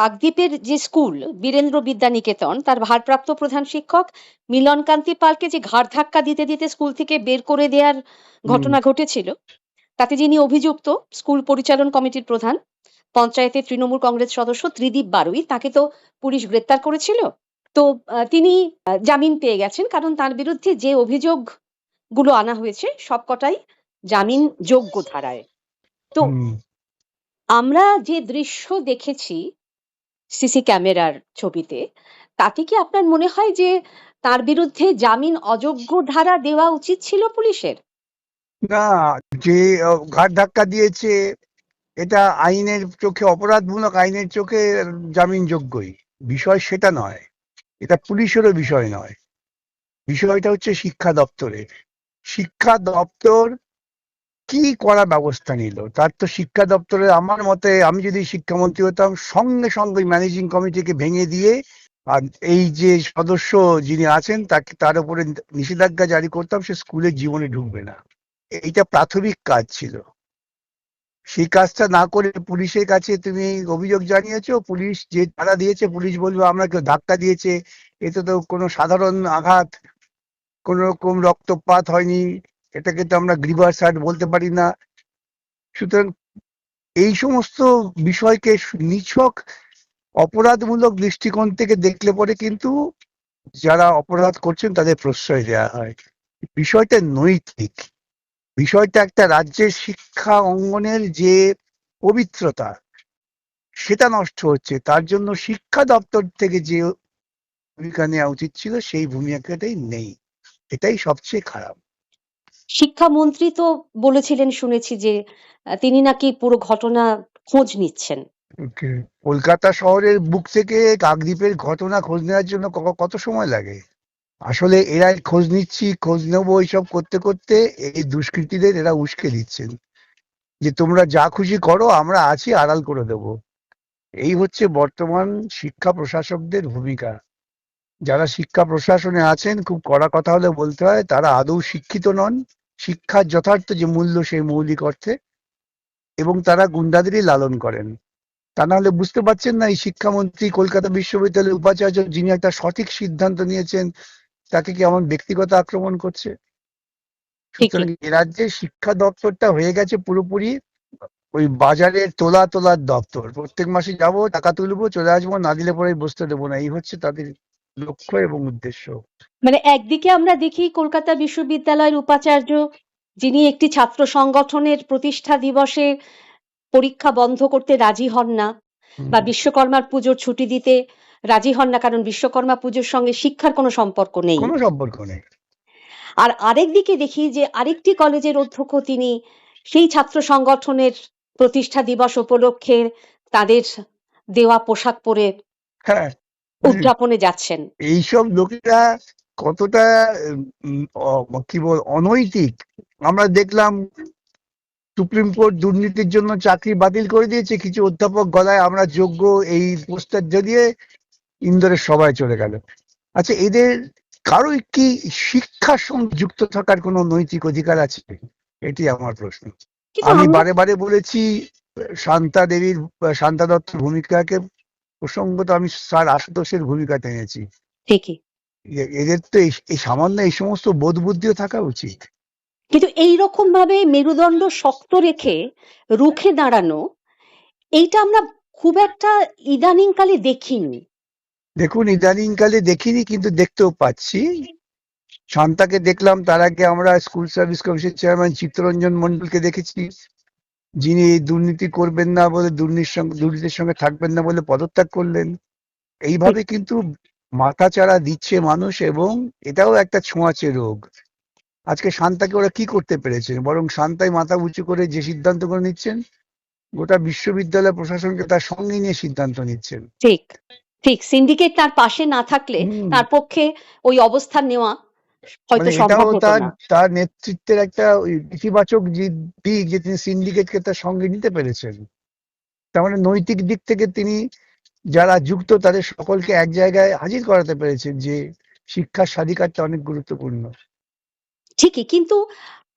কাকদ্বীপের যে স্কুল বীরেন্দ্র বিদ্যানিকেতন তার ভারপ্রাপ্ত প্রধান শিক্ষক মিলনকান্তি পালকে যে ঘাড় ধাক্কা দিতে দিতে স্কুল থেকে বের করে দেওয়ার ঘটনা ঘটেছিল তাতে যিনি অভিযুক্ত স্কুল পরিচালন কমিটির প্রধান পঞ্চায়েতের তৃণমূল কংগ্রেস সদস্য ত্রিদীপ বারুই তাকে তো পুলিশ গ্রেপ্তার করেছিল। তো তিনি জামিন পেয়ে গেছেন কারণ তার বিরুদ্ধে যে অভিযোগগুলো আনা হয়েছে সবকটাই জামিন যোগ্য ধারায়। তো আমরা যে দৃশ্য দেখেছি সিসি ক্যামেরার ছবিতে। তাতে কি আপনার মনে হয় যে তার বিরুদ্ধে জামিন অযোগ্য ধারা দেওয়া উচিত ছিল পুলিশের? না, যে ঘাট ধাক্কা দিয়েছে, এটা আইনের চোখে, অপরাধমূলক আইনের চোখে জামিনযোগ্যই। বিষয় সেটা নয়। এটা পুলিশেরও বিষয় নয়। বিষয়টা হচ্ছে শিক্ষা দপ্তরের। শিক্ষা দপ্তর কি করা ব্যবস্থা নিল? তার তো শিক্ষা দপ্তরের আমার মতে আমি যদি শিক্ষামন্ত্রী হতাম, সঙ্গে সঙ্গে ম্যানেজিং কমিটিকে ভেঙে দিয়ে আর এই যে সদস্য যিনি আছেন, তাকে তার উপরে নিষেধাজ্ঞা জারি করতাম, সে স্কুলের জীবনে ঢুকবে না। এইটা প্রাথমিক কাজ ছিল। সেই কাজটা না করে পুলিশের কাছে তুমি অভিযোগ জানিয়েছো, পুলিশ যে ধারা দিয়েছে, পুলিশ বলবে আমরা কেউ ধাক্কা দিয়েছে, এতে তো কোনো সাধারণ আঘাত, কোনো রকম রক্তপাত হয়নি। এটাকে তো আমরা গ্রিভার সাইড বলতে পারি না। সুতরাং এই সমস্ত বিষয়কে নিছক, অপরাধমূলক দৃষ্টিকোণ থেকে দেখলে পরে কিন্তু যারা অপরাধ করছেন তাদের প্রশ্রয় দেওয়া হয়। বিষয়টা নৈতিক। বিষয়টা একটা রাজ্যের শিক্ষা অঙ্গনের যে পবিত্রতা, সেটা নষ্ট হচ্ছে। তার জন্য শিক্ষা দপ্তর থেকে যে ভূমিকা নেওয়া উচিত ছিল, সেই ভূমিকাটাই নেই। এটাই সবচেয়ে খারাপ। শিক্ষামন্ত্রী তো বলেছিলেন, শুনেছি যে তিনি নাকি পুরো ঘটনা খোঁজ নিচ্ছেন। কলকাতা শহরের বুক থেকে কাকদ্বীপের ঘটনা খোঁজ নেওয়ার জন্য কত সময় লাগে? আসলে এরা খোঁজ নিচ্ছি, খোঁজ নেব এইসব করতে করতে এই দুষ্কৃতীদের এরা উস্কে দিচ্ছেন। যে তোমরা যা খুশি করো, আমরা আছি, আড়াল করে দেব। এই হচ্ছে বর্তমান শিক্ষা প্রশাসকদের ভূমিকা। যারা শিক্ষা প্রশাসনে আছেন, খুব কড়া কথা হলে বলতে হয়, তারা আদৌ শিক্ষিত নন। শিক্ষার যথার্থ যে মূল্য সেই মৌলিক অর্থে এবং তারা গুন্ডাদেরই লালন করেন। তা নাহলে বুঝতে পারছেন না এই শিক্ষামন্ত্রী কলকাতা বিশ্ববিদ্যালয়ের উপাচার্য যিনি একটা সঠিক সিদ্ধান্ত নিয়েছেন তাকে কি এমন ব্যক্তিগত আক্রমণ করছে? সুতরাং এ রাজ্যে শিক্ষা দপ্তরটা হয়ে গেছে পুরোপুরি ওই বাজারের তোলা তোলার দপ্তর। প্রত্যেক মাসে যাব টাকা তুলবো চলে আসব না দিলে পরে বসতে দেবো না। এই হচ্ছে তাদের লক্ষ্য এবং উদ্দেশ্য। মানে একদিকে আমরা দেখি কলকাতা বিশ্ববিদ্যালয়ের উপাচার্য যিনি একটি ছাত্র সংগঠনের প্রতিষ্ঠা দিবসে পরীক্ষা বন্ধ করতে রাজি হন না বা বিশ্বকর্মার পুজোর ছুটি দিতে রাজি হন না কারণ বিশ্বকর্মা পুজোর সঙ্গে শিক্ষার কোনো সম্পর্ক নেই। কোনো সম্পর্ক নেই। আর আরেক দিকে দেখি যে আরেকটি কলেজের অধ্যক্ষ তিনি সেই ছাত্র সংগঠনের প্রতিষ্ঠা দিবস উপলক্ষে তাদের দেওয়া পোশাক পরে হ্যাঁ উদযাপনে যাচ্ছেন। এইসব লোকেরা কতটা কি বল অনৈতিক? আমরা দেখলাম সুপ্রিম কোর্ট দুর্নীতির জন্য চাকরি বাতিল করে দিয়েছে কিছু অধ্যাপক গলায় আমরা যোগ্য এই পোস্টার জড়িয়ে ইন্দোরের সবাই চলে গেল। আচ্ছা এদের কারও কি শিক্ষার সঙ্গে যুক্ত থাকার কোনো নৈতিক অধিকার আছে? এটি আমার প্রশ্ন। আমি বারে বারে বলেছি শান্তা দেবীর শান্তা দত্তর ভূমিকাকে প্রসঙ্গত আমি স্যার আশুতোষের ভূমিকা টেনেছি। ঠিকই। এদের তো এই সামান্য এই সমস্ত বোধ বুদ্ধিও থাকা উচিত। কিন্তু এই রকম ভাবে মেরুদণ্ড শক্ত রেখে রুখে দাঁড়ানো এইটা আমরা খুব একটা ইদানিং কালে দেখিনি। দেখুন ইদানিংকালে দেখিনি কিন্তু দেখতেও পাচ্ছি। শান্তাকে দেখলাম তার আগে আমরা school service commission chairman Chittaranjan মন্ডলকে দেখেছি। যিনি এই দুর্নীতি করবেন না বলে দুর্নীতির সঙ্গে দুর্নীতির সঙ্গে থাকবেন না বলে পদত্যাগ করলেন এইভাবে কিন্তু মাথা মাথাচাড়া দিচ্ছে মানুষ এবং এটাও একটা ছোঁয়াচে রোগ। আজকে শান্তাকে ওরা কি করতে পেরেছে? বরং শান্তাই মাথা উঁচু করে যে সিদ্ধান্ত করে নিচ্ছেন গোটা বিশ্ববিদ্যালয় প্রশাসনকে তার সঙ্গে নিয়ে সিদ্ধান্ত নিচ্ছেন। ঠিক ঠিক। সিন্ডিকেট তার পাশে না থাকলে। তার পক্ষে ওই অবস্থান নেওয়া হয়তো মানে সম্ভব হতো না। তার নেতৃত্বের একটা ইতিবাচক যে দিক যে তিনি সিন্ডিকেটকে তার সঙ্গে নিতে পেরেছেন তার মানে নৈতিক দিক থেকে তিনি যারা যুক্ত তাদের সকলকে এক জায়গায় হাজির করাতে পেরেছেন যে শিক্ষার স্বাধিকারটা অনেক গুরুত্বপূর্ণ। ঠিকই কিন্তু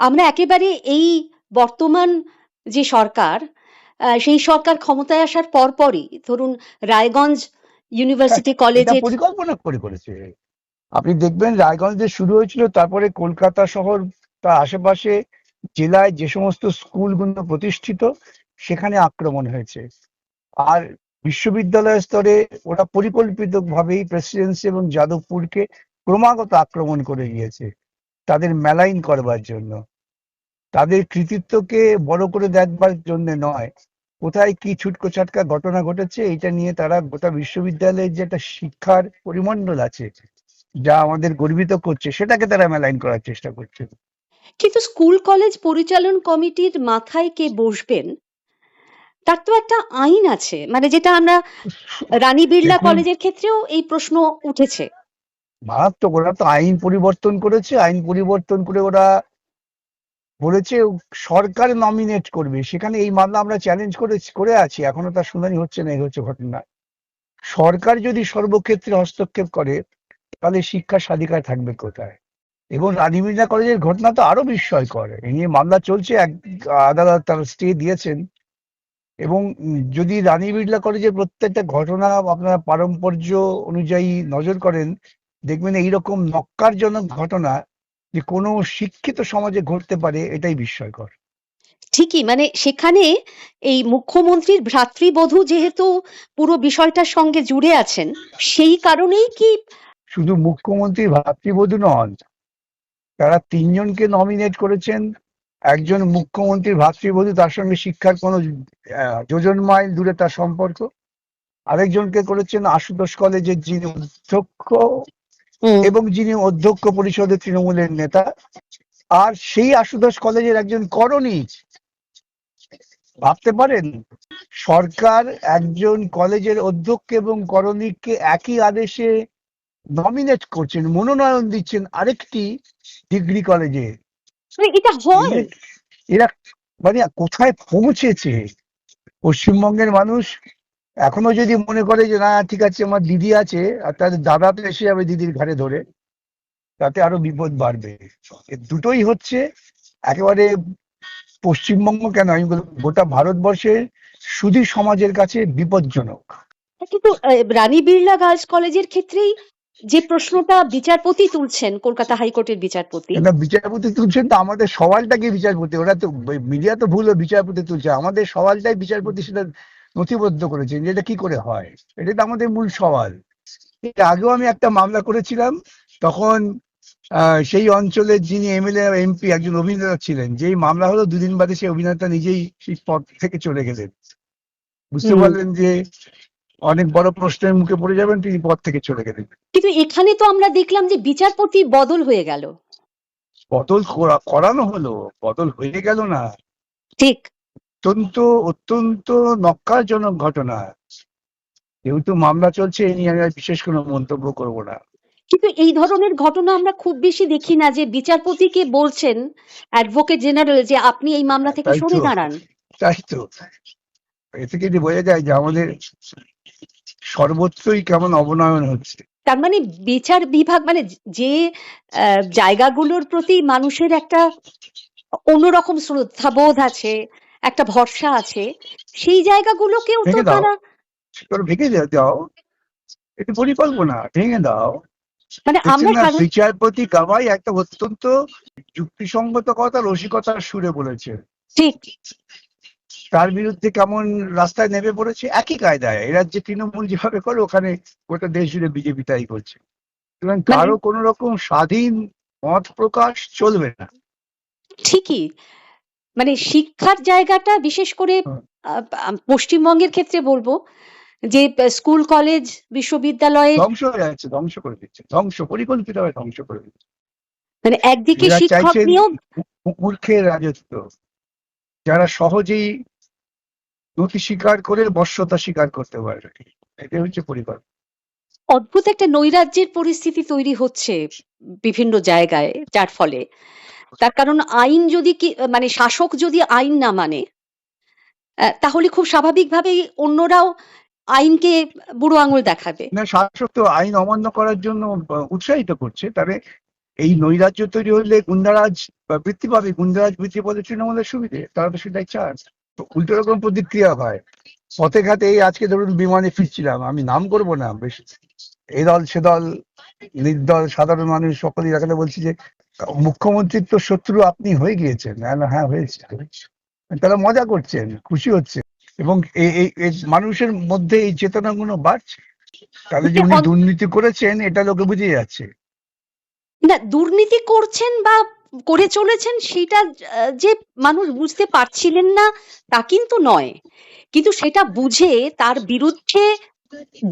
আমরা একেবারে এই বর্তমান যে সরকার সেই সরকার ক্ষমতায় আসার পরপরই ধরুন রায়গঞ্জ ইউনিভার্সিটি এটা কলেজের পরিকল্পনা করে করেছে। আপনি দেখবেন রায়গঞ্জে শুরু হয়েছিল, তারপরে কলকাতা শহর, তার আশেপাশে জেলায় যে সমস্ত স্কুলগুলো প্রতিষ্ঠিত, সেখানে আক্রমণ হয়েছে। আর বিশ্ববিদ্যালয় স্তরে ওরা পরিকল্পিত ভাবেই প্রেসিডেন্সি এবং যাদবপুরকে ক্রমাগত আক্রমণ করে গিয়েছে, তাদের মেলাইন করবার জন্য। তাদের কৃতিত্বকে বড় করে দেখবার জন্য নয়, কোথায় কি ছুটকো ছাটকা ঘটনা ঘটেছে, এটা নিয়ে তারা গোটা বিশ্ববিদ্যালয়ের যে একটা শিক্ষার পরিমণ্ডল আছে যা আমাদের গর্বিত করছে সেটাকে তারা মেলাইন করার চেষ্টা করছে। কিন্তু স্কুল কলেজ পরিচালন কমিটির মাথায় কে বসবেন? তার তো একটা আইন আছে মানে যেটা আমরা রানী বিড়লা কলেজের ক্ষেত্রেও এই প্রশ্ন উঠেছে। মারাত্মক ওরা তো আইন পরিবর্তন করেছে আইন পরিবর্তন করে ওরা বলেছে সরকার নমিনেট করবে। সেখানে এই মামলা আমরা চ্যালেঞ্জ করে করে আছি এখনও তার শুনানি হচ্ছে না এই হচ্ছে ঘটনা। সরকার যদি সর্বক্ষেত্রে হস্তক্ষেপ করে তাহলে শিক্ষার স্বাধিকার থাকবে কোথায়? এবং মির্জা কলেজের ঘটনা তো আরও বিস্ময়কর। এ নিয়ে মামলা চলছে, এক আদালত তার স্টে দিয়েছেন। এবং যদি রানী বিড়লা কলেজের প্রত্যেকটা ঘটনা আপনারা পারম্পর্য অনুযায়ী নজর করেন, দেখবেন এইরকম নক্কারজনক ঘটনা যে কোনো শিক্ষিত সমাজে ঘটতে পারে, এটাই বিস্ময়কর। ঠিকই মানে সেখানে এই মুখ্যমন্ত্রীর ভ্রাতৃবধূ যেহেতু পুরো বিষয়টার সঙ্গে জুড়ে আছেন, সেই কারণেই কি শুধু মুখ্যমন্ত্রী ভাতৃবধূ নন তারা তিনজনকে নমিনেট করেছেন। একজন মুখ্যমন্ত্রীর ভাতৃবধূ তার সঙ্গে শিক্ষার কোনো যোজন মাইল দূরে তার সম্পর্ক। আরেকজনকে করেছেন আশুতোষ কলেজের যিনি অধ্যক্ষ এবং যিনি অধ্যক্ষ পরিষদের তৃণমূলের নেতা। আর সেই আশুতোষ কলেজের একজন করণী ভাবতে পারেন? সরকার একজন কলেজের অধ্যক্ষ এবং করণীকে একই আদেশে নমিনেট করছেন মনোনয়ন দিচ্ছেন আরেকটি ডিগ্রি কলেজে মানে এটা হয়? এরা মানে কোথায় পৌঁছেছে? পশ্চিমবঙ্গের মানুষ এখনও যদি মনে করে যে না ঠিক আছে আমার দিদি আছে আর তাদের দাদা তো এসে যাবে দিদির ঘাড়ে ধরে তাতে আরও বিপদ বাড়বে। দুটোই হচ্ছে একেবারে পশ্চিমবঙ্গ কেন? আমি গোটা ভারতবর্ষের সুধী সমাজের কাছে বিপজ্জনক। কিন্তু রানী বিড়লা গার্লস কলেজের ক্ষেত্রেই যে প্রশ্নটা বিচারপতি তুলছেন কলকাতা হাইকোর্টের বিচারপতি। বিচারপতি তুলছেন তো আমাদের সওয়ালটাকে বিচারপতি ওরা তো মিডিয়া তো ভুল বিচারপতি তুলছে আমাদের সওয়ালটাই বিচারপতি সেটা নথিবদ্ধ করেছেন যে এটা কি করে হয়? এটা তো আমাদের মূল সওয়াল। আগেও আমি একটা মামলা করেছিলাম তখন সেই অঞ্চলের যিনি এমএলএ এমপি একজন অভিনেতা ছিলেন যেই মামলা হলো দুদিন বাদে সেই অভিনেতা নিজেই সেই পদ থেকে চলে গেলেন। বুঝতে পারলেন যে অনেক বড় প্রশ্নের মুখে পড়ে যাবেন তিনি পদ থেকে চলে গেলেন। কিন্তু এখানে তো আমরা দেখলাম যে বিচারপতি বদল হয়ে গেল। বদল করা- করানো হলো বদল হয়ে গেল না। ঠিক। অত্যন্ত অত্যন্ত নক্কারজনক ঘটনা। যেহেতু মামলা চলছে এই নিয়ে আমি বিশেষ কোনো মন্তব্য করব না। কিন্তু এই ধরনের ঘটনা আমরা খুব বেশি দেখি না যে বিচারপতিকে বলছেন অ্যাডভোকেট জেনারেল যে আপনি এই মামলা থেকে সরে দাঁড়ান। তাই তো। এ থেকে বোঝা যায় যে আমাদের সর্বত্রই কেমন অবনয়ন হচ্ছে। তার মানে বিচার বিভাগ মানে যে জায়গাগুলোর প্রতি মানুষের একটা অন্যরকম শ্রদ্ধাবোধ আছে একটা ভরসা আছে সেই জায়গাগুলোকেও তো। তারা ভেঙে দাও। এটি পরিকল্পনা ভেঙে দাও। মানে আমরা বিচারপতি গাবাই একটা অত্যন্ত যুক্তিসঙ্গত কথা রসিকতার সুরে বলেছে। ঠিক। তার বিরুদ্ধে কেমন রাস্তায় নেমে পড়েছে? একই কায়দায়। এরা যে তৃণমূল যেভাবে করে ওখানে গোটা দেশ জুড়ে বিজেপি তাই করছে। সুতরাং মানে- কারও কোনো রকম স্বাধীন মত প্রকাশ চলবে না। ঠিকই। মানে শিক্ষার জায়গাটা বিশেষ করে পশ্চিমবঙ্গের ক্ষেত্রে বলব যে স্কুল কলেজ বিশ্ববিদ্যালয়ে ধ্বংস হয়ে যাচ্ছে ধ্বংস করে দিচ্ছে। ধ্বংস পরিকল্পিত পরিকল্পিতভাবে ধ্বংস করে দিচ্ছে। মানে একদিকে শিক্ষক নিয়োগ মূর্খের রাজত্ব। যারা সহজেই নথি স্বীকার করে বর্ষতা স্বীকার করতে পারবে এটা হচ্ছে পরিকল্পনা। অদ্ভুত একটা নৈরাজ্যের পরিস্থিতি তৈরি হচ্ছে বিভিন্ন জায়গায় যার ফলে। তার কারণ আইন যদি কি মানে শাসক যদি আইন না মানে তাহলে খুব স্বাভাবিকভাবেই অন্যরাও আইনকে বুড়ো আঙুল দেখাবে। না শাসক তো আইন অমান্য করার জন্য উৎসাহিত করছে। তবে এই নৈরাজ্য তৈরি হলে গুন্ডারাজ বা বৃদ্ধি পাবে গুন্ডারাজ বৃদ্ধি পাবে তৃণমূলের সুবিধে তারা তো সেটাই চান উল্টো রকম প্রতিক্রিয়া হয়। পথে ঘাটে এই আজকে ধরুন বিমানে ফিরছিলাম আমি নাম করব না বেশ এই দল সে দল নির্দল সাধারণ মানুষ সকলেই এখানে বলছি যে মুখ্যমন্ত্রীর তো শত্রু আপনি হয়ে গিয়েছেন। হ্যাঁ হ্যাঁ হয়েছে। তারা মজা করছেন খুশি হচ্ছে এবং এই- মানুষের মধ্যে এই চেতনাগুলো বাড়ছে। তাহলে যে উনি দুর্নীতি করেছেন এটা লোকে বুঝে যাচ্ছে। না দুর্নীতি করছেন বা করে চলেছেন সেটা যে মানুষ বুঝতে পারছিলেন না তা কিন্তু নয়। কিন্তু সেটা বুঝে তার বিরুদ্ধে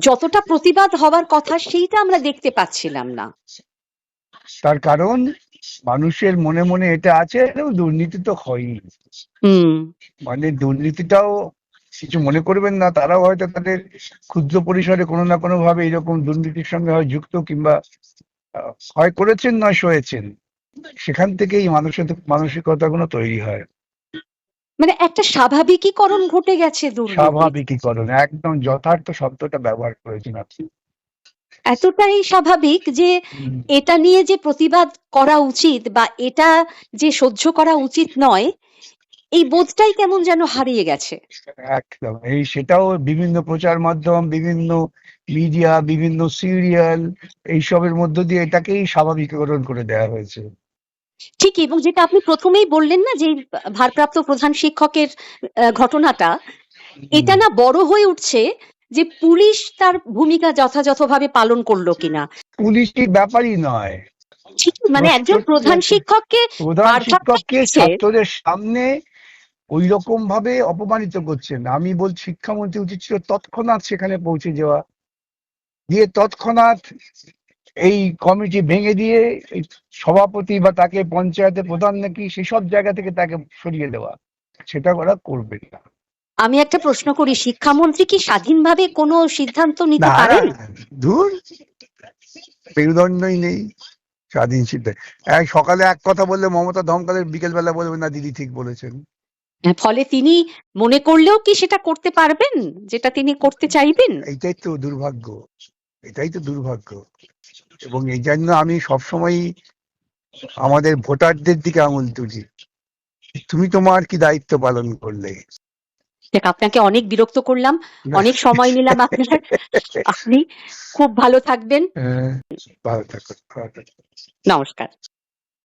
যতটা প্রতিবাদ হওয়ার কথা সেইটা আমরা দেখতে পাচ্ছিলাম না। তার কারণ মানুষের মনে মনে এটা আছে দুর্নীতি তো হয়ই। হুম। মানে দুর্নীতিটাও কিছু মনে করবেন না তারাও হয়তো তাদের ক্ষুদ্র পরিসরে কোনো না কোনো ভাবে এরকম দুর্নীতির সঙ্গে হয় যুক্ত কিংবা হয় করেছেন নয় সয়েছেন। সেখান থেকেই মানুষের মানসিকতাগুলো তৈরি হয়। মানে একটা স্বাভাবিকীকরণ ঘটে গেছে স্বাভাবিকীকরণ একদম যথার্থ শব্দটা ব্যবহার করেছেন আপনি। এতটাই স্বাভাবিক যে এটা নিয়ে যে প্রতিবাদ করা উচিত বা এটা যে সহ্য করা উচিত নয় এই বোধটাই কেমন যেন হারিয়ে গেছে। একদম। এই সেটাও বিভিন্ন প্রচার মাধ্যম বিভিন্ন মিডিয়া বিভিন্ন সিরিয়াল এইসবের মধ্য দিয়ে এটাকেই স্বাভাবিকীকরণ করে দেওয়া হয়েছে। ঠিক এবং যেটা আপনি প্রথমেই বললেন না যে ভারপ্রাপ্ত প্রধান শিক্ষকের ঘটনাটা এটা না বড় হয়ে উঠছে যে পুলিশ তার ভূমিকা যথাযথভাবে পালন করল কিনা। পুলিশের ব্যাপারই নয়। ঠিক মানে একজন প্রধান শিক্ষককে প্রধান শিক্ষককে ছাত্রদের সামনে ওই রকম ভাবে অপমানিত করছেন। আমি বলছি শিক্ষামন্ত্রী উচিত ছিল তৎক্ষণাৎ সেখানে পৌঁছে যাওয়া। দিয়ে তৎক্ষণাৎ এই কমিটি ভেঙে দিয়ে সভাপতি বা তাকে পঞ্চায়েতের প্রধান নাকি সেসব জায়গা থেকে তাকে সরিয়ে দেওয়া। সেটা ওরা করবে না। আমি একটা প্রশ্ন করি শিক্ষামন্ত্রী কি স্বাধীনভাবে কোনো সিদ্ধান্ত নিতে পারেন? দূর মেরুদণ্ডই নেই স্বাধীন সিদ্ধান্ত। সকালে এক কথা বললে মমতা ধমকালে বিকেল বেলা বলবে না দিদি ঠিক বলেছেন। ফলে তিনি মনে করলেও কি সেটা করতে পারবেন? যেটা তিনি করতে চাইবেন? এইটাই তো দুর্ভাগ্য। এটাই তো দুর্ভাগ্য। এবং এই জন্য আমি সবসময় আমাদের ভোটারদের দিকে আঙুল তুলি। তুমি তোমার কি দায়িত্ব পালন করলে? দেখ আপনাকে অনেক বিরক্ত করলাম। অনেক সময় নিলাম আপনার। আপনি খুব ভালো থাকবেন। হ্যাঁ, ভালো থাকো ভালো থাকো নমস্কার।